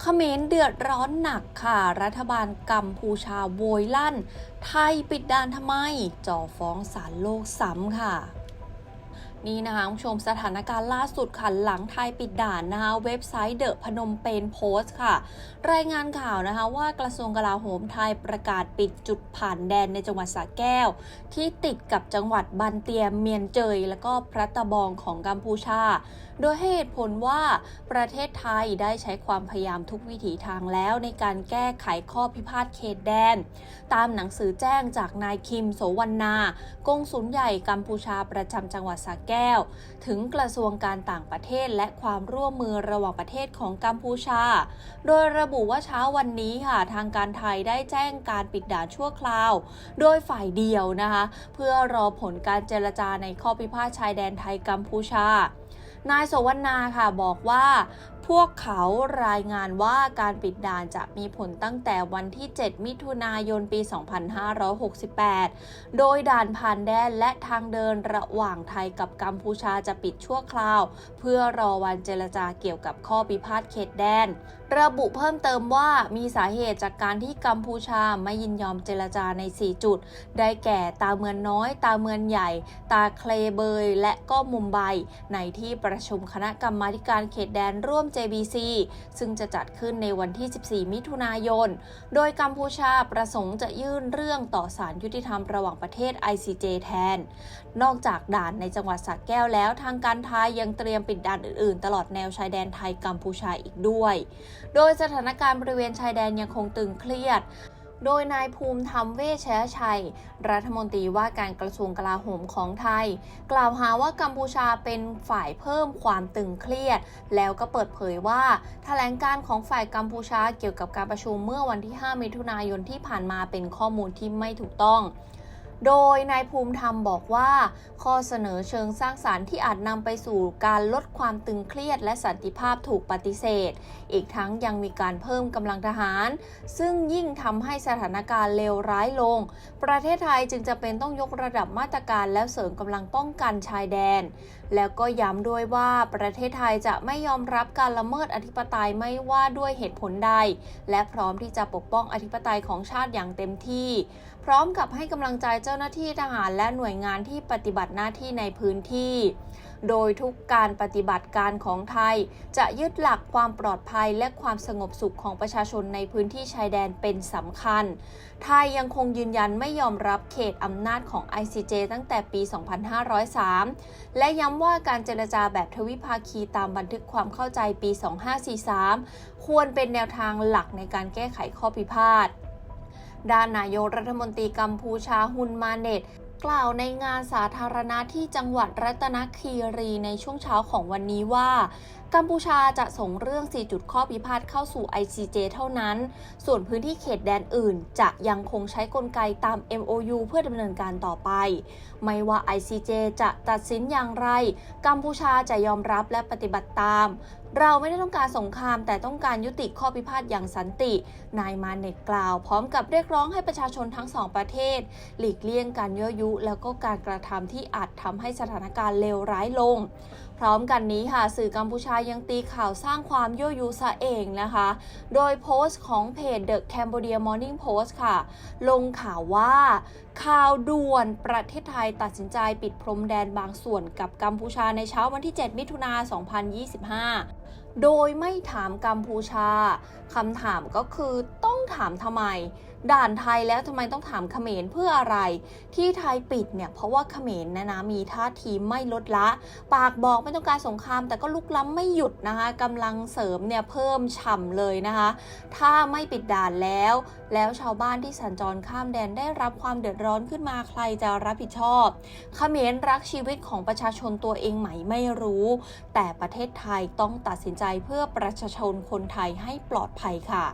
เขมรเดือดร้อนหนักค่ะ รัฐบาลกัมพูชาโวยลั่น ไทยปิดด่านทำไม จ่อฟ้องศาลโลกซ้ำค่ะ นี่นะคะคุณผู้ชมสถานการณ์ล่าสุดค่ะหลังไทยปิดด่านนะคะเว็บไซต์เดอะพนมเปญโพสต์ค่ะ รายงานข่าวนะคะว่ากระทรวงกลาโหมไทยประกาศปิดจุดผ่านแดนในจังหวัดสระแก้ว ที่ติดกับจังหวัดบันเตียมเมียนเจย และก็พระตะบองของกัมพูชา โดยให้เหตุผลว่าประเทศไทยได้ใช้ความพยายามทุกวิถีทางแล้วในการแก้ไขข้อพิพาทเขตแดน ตามหนังสือแจ้งจากนายคิมโสวรรณากงสุลใหญ่กัมพูชาประจำจังหวัดสระแก้วถึงกระทรวงการต่างประเทศและความร่วมมือระหว่างประเทศของกัมพูชา โดยระบุว่าเช้าวันนี้ค่ะทางการไทยได้แจ้งการปิดด่านชั่วคราว โดยฝ่ายเดียวนะคะ เพื่อรอผลการเจรจาในข้อพิพาทชายแดนไทยกัมพูชานายโสวรรณาค่ะบอกว่า พวกเขารายงานว่าการปิดด่านจะมีผลตั้งแต่วันที่ 7 มิถุนายนปี 2568 โดยด่านผ่านแดนและทางเดินระหว่างไทยกับกัมพูชาจะปิดชั่วคราว เพื่อรอวันเจรจาเกี่ยวกับข้อพิพาทเขตแดน ระบุเพิ่มเติมว่ามีสาเหตุจากการที่กัมพูชาไม่ยินยอมเจรจาใน 4 จุด ได้แก่ตาเมืองน้อย ตาเมืองใหญ่ ตาเคลเบย และก็มุมไบในที่ประชุมคณะกรรมาการเขตแดนร่วม JBC ซึ่งจะจัดขึ้นในวันที่ 14 มิถุนายน โดยกัมพูชาประสงค์จะยื่นเรื่องต่อศาลยุติธรรมระหว่างประเทศ ICJ แทน นอกจากด่านในจังหวัดสระแก้วแล้วทางการไทยยังเตรียมปิดด่านอื่นๆ ตลอดแนวชายแดนไทยกัมพูชาอีกด้วย โดยสถานการณ์บริเวณชายแดนยังคงตึงเครียด โดยนายภูมิธรรมเวชยชัย รัฐมนตรีว่าการกระทรวงกลาโหมของไทย กล่าวหาว่ากัมพูชาเป็นฝ่ายเพิ่มความตึงเครียด แล้วก็เปิดเผยว่าแถลงการของฝ่ายกัมพูชาเกี่ยวกับการประชุมเมื่อวันที่ 5 มิถุนายนที่ผ่านมาเป็นข้อมูลที่ไม่ถูกต้อง โดยนายภูมิธรรมบอกว่า ข้อเสนอเชิงสร้างสารรค์ที่อาจนำไปสู่การลดความตึงเครียดและสันติภาพถูกปฏิเสธ อีกทั้งยังมีการเพิ่มกำลังทหาร ซึ่งยิ่งทำให้สถานการณ์เลวร้ายลง ประเทศไทยจึงจะเป็นต้องยกระดับมาตรการแล้วเสริมกำลังป้องกันชายแดน แล้วก็ย้ำด้วยว่าประเทศไทยจะไม่ยอมรับการละเมิดอธิปไตยไม่ว่าด้วยเหตุผลใด และพร้อมที่จะปกป้องอธิปไตยของชาติอย่างเต็มที่ ร้อมกับให้กำลังใจเจ้าหน้าที่ทหารและหน่วยงานที่ปฏิบัติหน้าที่ในพื้นที่ โดยทุกการปฏิบัติการของไทย จะยึดหลักความปลอดภัยและความสงบสุขของประชาชนในพื้นที่ชายแดนเป็นสำคัญ ไทยยังคงยืนยันไม่ยอมรับเขตอำนาจของ ICJ ตั้งแต่ปี 2503 และย้ำว่าการเจรจาแบบทวิภาคีตามบันทึกความเข้าใจปี 2543 ควรเป็นแนวทางหลักในการแก้ไขข้อพิพาท ด้านนายกรัฐมนตรีกัมพูชาฮุนมาเนตกล่าวในงานสาธารณะที่จังหวัดรัตนคีรีในช่วงเช้าของวันนี้ว่า กัมพูชาจะส่งเรื่อง 4 จุดข้อพิพาทเข้าสู่ ICJ เท่านั้น ส่วนพื้นที่เขตแดนอื่น จะยังคงใช้กลไกตาม MOU เพื่อดำเนินการต่อไป ไม่ว่า ICJ จะตัดสินอย่างไร กัมพูชาจะยอมรับและปฏิบัติตาม เราไม่ได้ต้องการสงครามแต่ต้องการยุติข้อพิพาทอย่างสันติ นายมาเน็ตกล่าว พร้อมกับเรียกร้องให้ประชาชนทั้งสองประเทศ หลีกเลี่ยงการยั่วยุ แล้วก็การกระทำที่อาจทำให้สถานการณ์เลวร้ายลง พร้อมกันนี้ค่ะสื่อกัมพูชายังตีข่าวสร้างความยั่วยุซะเองนะคะ โดยโพสต์ของเพจ The Cambodia Morning Post ค่ะ ลงข่าวว่าข่าวด่วนประเทศไทยตัดสินใจปิดพรมแดนบางส่วนกับกัมพูชาในเช้าวันที่ 7 มิถุนา 2025 โดยไม่ถามกัมพูชาคำถามก็คือต ถามทำไม ด่านไทยแล้วทำไมต้องถามเขมรเพื่ออะไร ที่ไทยปิดเนี่ยเพราะว่าเขมรนะนะมีท่าทีไม่ลดละ ปากบอกไม่ต้องการสงคราม แต่ก็ลุกล้ำไม่หยุดนะคะกำลังเสริมเนี่ยเพิ่มฉ่ำเลยนะคะ ถ้าไม่ปิดด่านแล้ว แล้วชาวบ้านที่สัญจรข้ามแดนได้รับความเดือดร้อนขึ้นมาใครจะรับผิดชอบเขมรรักชีวิตของประชาชนตัวเองไหมไม่รู้ แต่ประเทศไทยต้องตัดสินใจเพื่อประชาชนคนไทยให้ปลอดภัยค่ะ